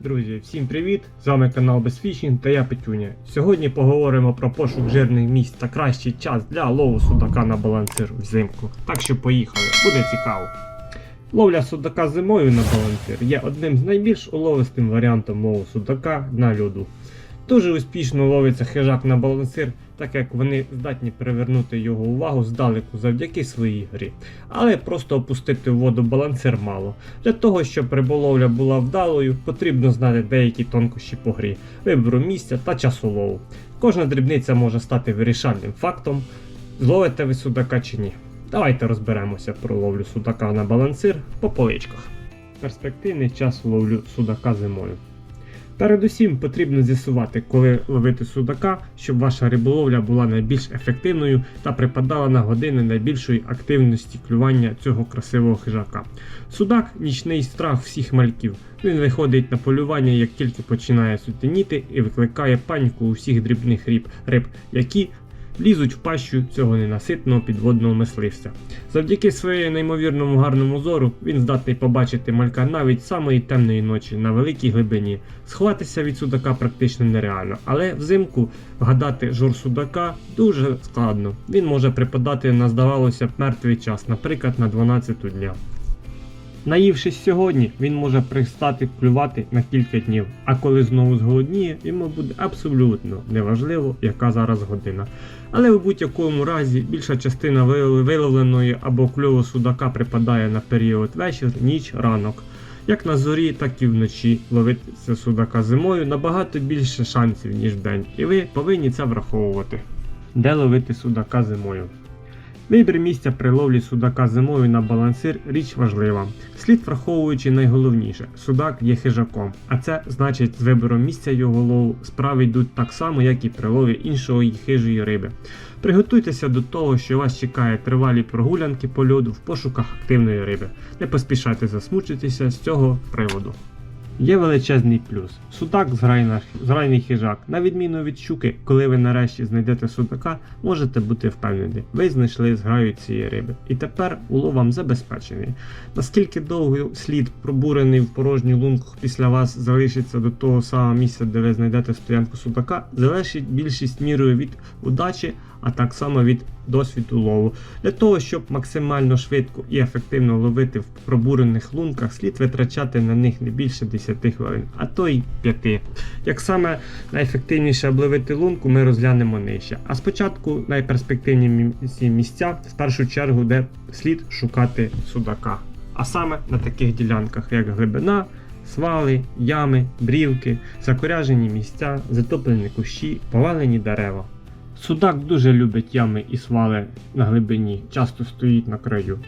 Друзі, всім привіт! З вами канал Безфішінг та я Петюня. Сьогодні поговоримо про пошук жирних місць та кращий час для лову судака на балансир взимку. Так що поїхали, буде цікаво. Ловля судака зимою на балансир є одним з найбільш уловистим варіантом лову судака на льоду. Дуже успішно ловиться хижак на балансир, так як вони здатні привернути його увагу здалеку завдяки своїй грі. Але просто опустити в воду балансир мало. Для того, щоб риболовля була вдалою, потрібно знати деякі тонкощі по грі, вибору місця та часу лову. Кожна дрібниця може стати вирішальним фактом, зловите ви судака чи ні. Давайте розберемося про ловлю судака на балансир по поличках. Перспективний час ловлю судака зимою. Передусім потрібно з'ясувати, коли ловити судака, щоб ваша риболовля була найбільш ефективною та припадала на години найбільшої активності клювання цього красивого хижака. Судак нічний страх всіх мальків. Він виходить на полювання, як тільки починає сутеніти і викликає паніку у всіх дрібних риб, риб які лізуть в пащу цього ненаситного підводного мисливця. Завдяки своєму неймовірному гарному зору він здатний побачити малька навіть самої темної ночі на великій глибині. Сховатися від судака практично нереально, але взимку вгадати жор судака дуже складно. Він може припадати на здавалося б мертвий час, наприклад, на 12 дня. Наївшись сьогодні, він може пристати клювати на кілька днів, а коли знову зголодніє, йому буде абсолютно неважливо, яка зараз година. Але у будь-якому разі більша частина виловленої або кльову судака припадає на період вечір, ніч, ранок. Як на зорі, так і вночі ловити судака зимою набагато більше шансів, ніж вдень, і ви повинні це враховувати. Де ловити судака зимою? Вибір місця при ловлі судака зимою на балансир річ важлива. Слід враховуючи найголовніше, судак є хижаком, а це значить з вибором місця його лову справи йдуть так само, як і при лові іншої хижої риби. Приготуйтеся до того, що вас чекає тривалі прогулянки по льоду в пошуках активної риби. Не поспішайте засмучитися з цього приводу. Є величезний плюс. Судак зграйний хижак. На відміну від щуки, коли ви нарешті знайдете судака, можете бути впевнені, ви знайшли зграю цієї риби. І тепер улов вам забезпечений. Наскільки довго слід пробурений в порожній лунках після вас залишиться до того самого місця, де ви знайдете стоянку судака, залежить більшість мірою від удачі, а так само від досвіду лову. Для того, щоб максимально швидко і ефективно ловити в пробурених лунках, слід витрачати на них не більше 10 хвилин, а то й 5. Як саме найефективніше обловити лунку, ми розглянемо нижче. А спочатку найперспективніші місця, в першу чергу, де слід шукати судака. А саме на таких ділянках, як глибина, свали, ями, брівки, закоряжені місця, затоплені кущі, повалені дерева. Судак дуже любить ями і свали на глибині, часто стоїть на краю.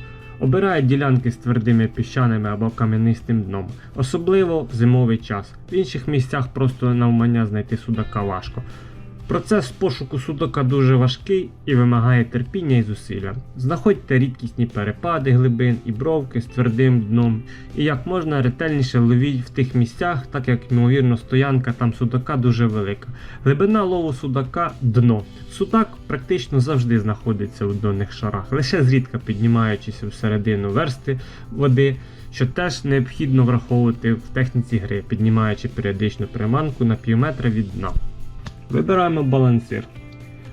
Обирає ділянки з твердими піщаними або кам'янистим дном, особливо в зимовий час. В інших місцях просто навмання знайти судака важко. Процес пошуку судака дуже важкий і вимагає терпіння і зусилля. Знаходьте рідкісні перепади глибин і бровки з твердим дном, і як можна ретельніше ловіть в тих місцях, так як ймовірно стоянка там судака дуже велика. Глибина лову судака дно. Судак практично завжди знаходиться у донних шарах, лише зрідка піднімаючись у середину версти води, що теж необхідно враховувати в техніці гри, піднімаючи періодичну приманку на півметра від дна. Вибираємо балансир.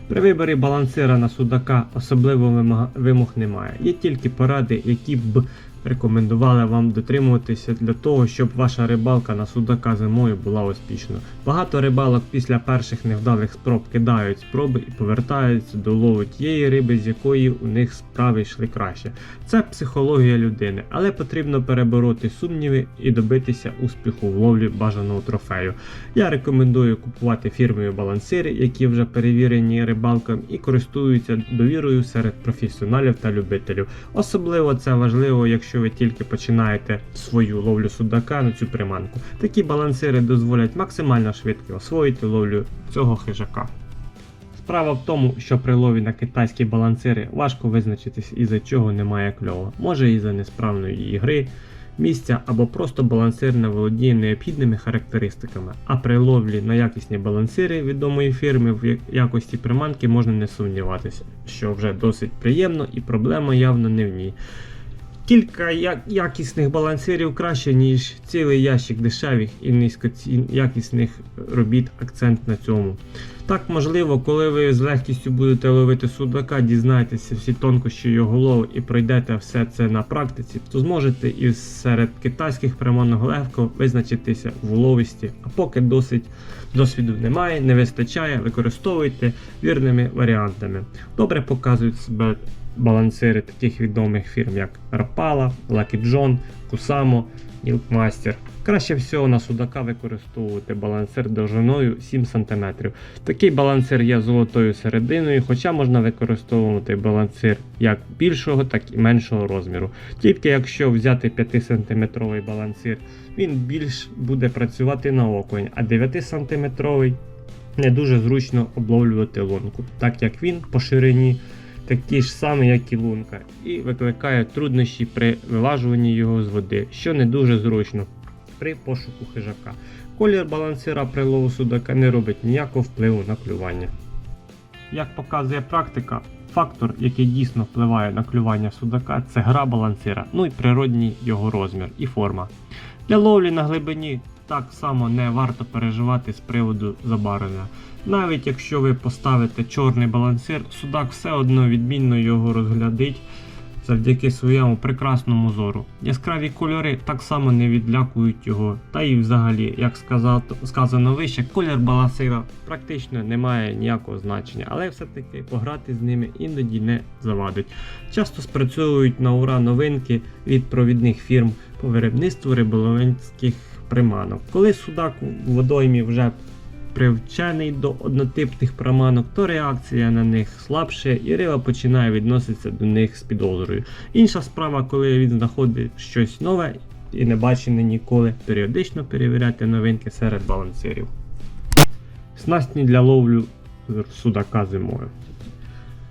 При виборі балансира на судака особливо вимог немає. Є тільки поради, які б рекомендували вам дотримуватися для того, щоб ваша рибалка на судака зимою була успішною. Багато рибалок після перших невдалих спроб кидають спроби і повертаються до лову тієї риби, з якої у них справи йшли краще. Це психологія людини, але потрібно перебороти сумніви і добитися успіху в ловлі бажаного трофею. Я рекомендую купувати фірмові балансири, які вже перевірені рибалкам і користуються довірою серед професіоналів та любителів. Особливо це важливо, якщо ви тільки починаєте свою ловлю судака на цю приманку. Такі балансири дозволять максимально швидко освоїти ловлю цього хижака. Справа в тому, що при лові на китайські балансири важко визначитись із-за чого немає кльова. Може із-за несправної її гри, місця або просто балансир не володіє необхідними характеристиками. А при ловлі на якісні балансири відомої фірми в якості приманки можна не сумніватися, що вже досить приємно і проблема явно не в ній. Кілька якісних балансирів краще, ніж цілий ящик дешевих і низькоцін якісних робіт. Акцент на цьому. Так, можливо, коли ви з легкістю будете ловити судака, дізнаєтеся всі тонкощі його лову і пройдете все це на практиці, то зможете і серед китайських приманок легко визначитися в ловисті. А поки досить досвіду немає, не вистачає, використовуйте вірними варіантами. Добре показують себе балансири таких відомих фірм, як Rapala, Lucky John, Kusamo, Milkmaster. Краще всього на судака використовувати балансир довжиною 7 см. Такий балансир є золотою серединою, хоча можна використовувати балансир як більшого, так і меншого розміру. Тільки якщо взяти 5 см балансир, він більш буде працювати на окунь, а 9 см не дуже зручно обловлювати лунку, так як він по ширині такий ж самий, як і лунка, і викликає труднощі при вилажуванні його з води, що не дуже зручно при пошуку хижака. Колір балансира при лову судака не робить ніякого впливу на клювання. Як показує практика, фактор, який дійсно впливає на клювання судака, це гра балансира, ну і природній його розмір і форма. Для ловлі на глибині так само не варто переживати з приводу забарвлення. Навіть якщо ви поставите чорний балансир, судак все одно відмінно його розглядить завдяки своєму прекрасному зору. Яскраві кольори так само не відлякують його. Та і взагалі, як сказано вище, колір балансира практично не має ніякого значення, але все-таки пограти з ними іноді не завадить. Часто спрацьовують на ура новинки від провідних фірм по виробництву риболовецьких приманок. Коли судак у водоймі вже привчений до однотипних приманок, то реакція на них слабше і риба починає відноситися до них з підозрою. Інша справа, коли він знаходить щось нове і не бачене ніколи, періодично перевіряти новинки серед балансирів. Снастні для ловлю судака зимою.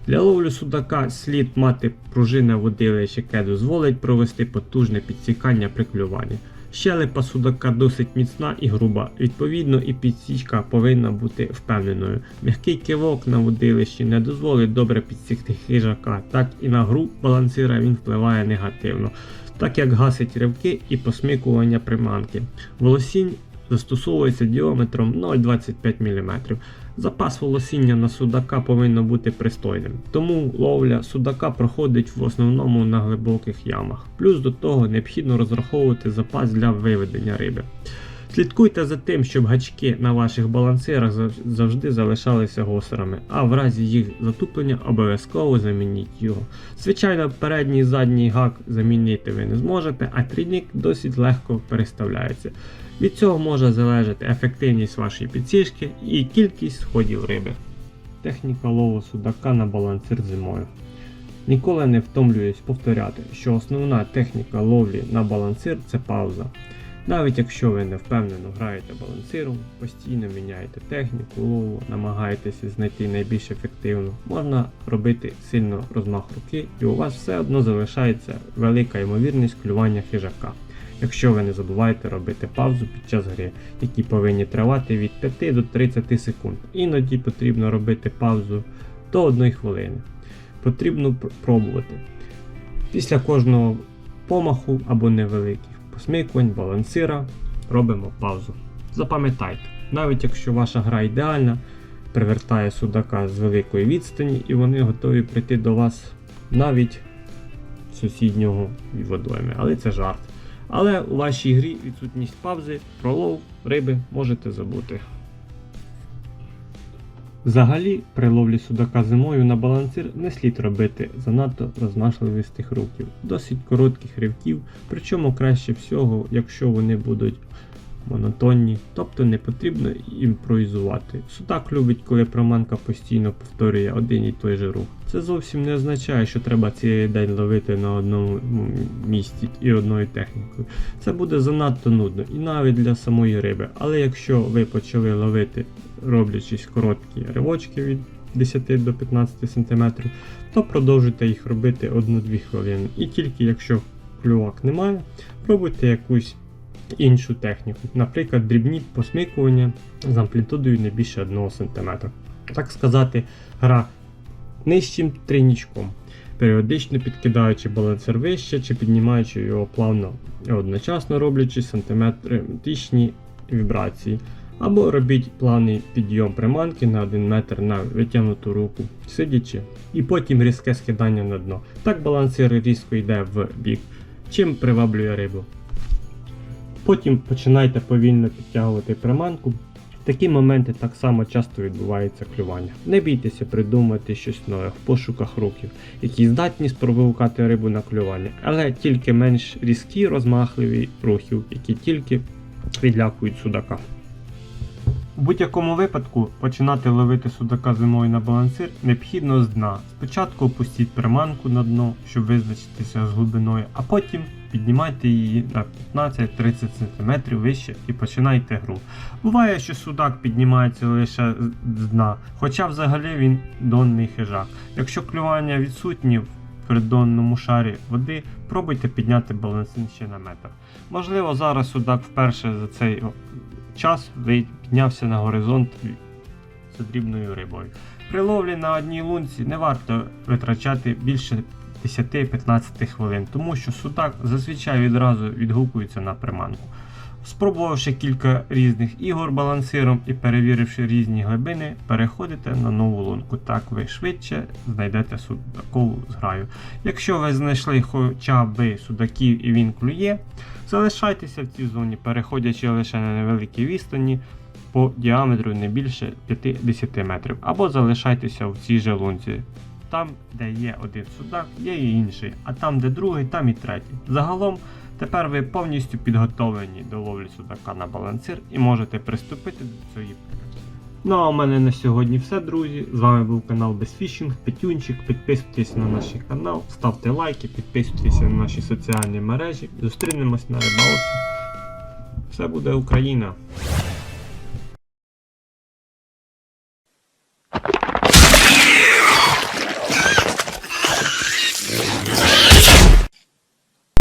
Для ловлі судака слід мати пружине водилище, яке дозволить провести потужне підсікання при клюванні. Щелепа судака досить міцна і груба, відповідно, і підсічка повинна бути впевненою. М'який кивок на водилищі не дозволить добре підсікти хижака, так і на гру балансира він впливає негативно, так як гасить ривки і посмикування приманки. Волосінь застосовується діаметром 0,25 мм. Запас волосіння на судака повинно бути пристойним, тому ловля судака проходить в основному на глибоких ямах. Плюс до того необхідно розраховувати запас для виведення риби. Слідкуйте за тим, щоб гачки на ваших балансирах завжди залишалися гострими, а в разі їх затуплення обов'язково замініть його. Звичайно, передній і задній гак замінити ви не зможете, а трійник досить легко переставляється. Від цього може залежати ефективність вашої підсічки і кількість сходів риби. Техніка лову судака на балансир зимою. Ніколи не втомлююсь повторяти, що основна техніка ловлі на балансир це пауза. Навіть якщо ви не впевнено граєте балансиром, постійно міняєте техніку лову, намагаєтеся знайти найбільш ефективну, можна робити сильно розмах руки, і у вас все одно залишається велика ймовірність клювання хижака. Якщо ви не забуваєте робити паузу під час гри, які повинні тривати від 5 до 30 секунд. Іноді потрібно робити паузу до 1 хвилини. Потрібно пробувати. Після кожного помаху або невеликих посмикувань, балансира робимо паузу. Запам'ятайте, навіть якщо ваша гра ідеальна, привертає судака з великої відстані і вони готові прийти до вас навіть з сусіднього водойми. Але це жарт. Але у вашій грі відсутність паузи, про лов риби можете забути. Взагалі, при ловлі судака зимою на балансир не слід робити занадто розмашливістих руків, досить коротких ривків, причому краще всього, якщо вони будуть монотонні, тобто не потрібно імпровізувати. Судак любить, коли приманка постійно повторює один і той же рух. Це зовсім не означає, що треба цілий день ловити на одному місці і одною технікою. Це буде занадто нудно і навіть для самої риби. Але якщо ви почали ловити, роблячись короткі ривочки від 10 до 15 см, то продовжуйте їх робити 1-2 хвилини. І тільки якщо клювак немає, пробуйте якусь іншу техніку, наприклад, дрібні посмикування з амплітудою не більше 1 см. Так сказати, гра нижчим трійнічком. періодично підкидаючи балансир вище чи піднімаючи його плавно, одночасно роблячи сантиметричні вібрації. Або робіть плавний підйом приманки на 1 метр на витягнуту руку, сидячи, і потім різке скидання на дно. Так балансир різко йде в бік, чим приваблює рибу. Потім починайте повільно підтягувати приманку. В такі моменти так само часто відбувається клювання. Не бійтеся придумати щось нове в пошуках рухів, які здатні спровокувати рибу на клювання, але тільки менш різкі розмахливі рухів, які тільки відлякують судака. У будь-якому випадку починати ловити судака зимою на балансир необхідно з дна. Спочатку опустіть приманку на дно, щоб визначитися з глибиною, а потім піднімайте її на 15-30 см вище і починайте гру. Буває, що судак піднімається лише з дна, хоча взагалі він донний хижак. Якщо клювання відсутні в придонному шарі води, пробуйте підняти балансир ще на метр. Можливо, зараз судак вперше за цей час піднявся на горизонт з дрібною рибою. При ловлі на одній лунці не варто витрачати більше 10-15 хвилин, тому що судак зазвичай відразу відгукується на приманку. Спробувавши кілька різних ігор балансиром і перевіривши різні глибини, переходите на нову лунку. Так ви швидше знайдете судакову зграю. Якщо ви знайшли хоча б судаків і він клює, залишайтеся в цій зоні, переходячи лише на невеликій відстані по діаметру не більше 50 метрів, або залишайтеся в цій же лунці. Там, де є один судак, є і інший, а там, де другий, там і третій. Загалом, тепер ви повністю підготовлені до ловлі судака на балансир і можете приступити до цієї практики. Ну а у мене на сьогодні все, друзі. З вами був канал Безфішінг, Петюнчик. Підписуйтесь на наш канал, ставте лайки, підписуйтесь на наші соціальні мережі. Зустрінемось на рибалці. Все буде Україна!